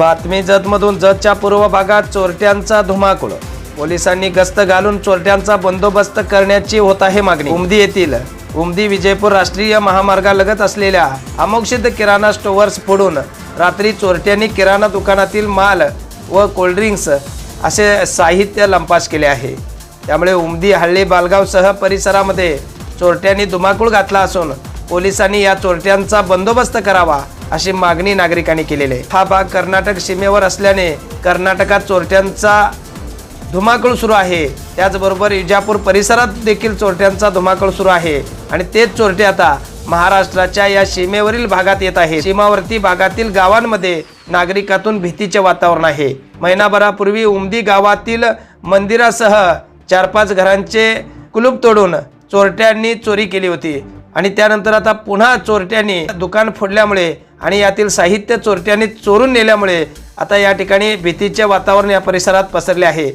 बातमी जतमधून जतच्या पूर्व भागात चोरट्यांचा धुमाकूळ. पोलिसांनी गस्त घालून चोरट्यांचा बंदोबस्त करण्याची होत आहे मागणी. उमदी येथील उमदी विजयपूर राष्ट्रीय महामार्गालगत असलेल्या अमोक्षित किराणा स्टोअर्स फोडून रात्री चोरट्यांनी किराणा दुकानातील माल व कोल्ड्रिंक्स असे साहित्य लंपास केले आहे. त्यामुळे उमदी हल्ली बालगावसह परिसरामध्ये चोरट्यांनी धुमाकूळ घातला असून पोलिसांनी या चोरट्यांचा बंदोबस्त करावा अशी मागणी नागरिकांनी केलेली आहे. हा भाग कर्नाटक सीमेवर असल्याने कर्नाटकात चोरट्यांचा धुमाकूळ सुरू आहे. त्याचबरोबर इजापूर परिसरात देखील चोरट्यांचा धुमाकूळ सुरू आहे. आणि तेच चोरटे आता महाराष्ट्राच्या या सीमेवरील भागात येत आहे सीमावर्ती भागातील गावांमध्ये नागरिकातून भीतीचे वातावरण आहे. महिनाभरापूर्वी उमदी गावातील मंदिरासह चार पाच घरांचे कुलूप तोडून चोरट्यांनी चोरी केली होती. आणि त्यानंतर आता पुन्हा चोरट्यांनी दुकान फोडल्यामुळे आणि यातील साहित्य चोरट्यांनी चोरून नेल्यामुळे आता या ठिकाणी भीतीचे वातावरण या परिसरात पसरले आहे.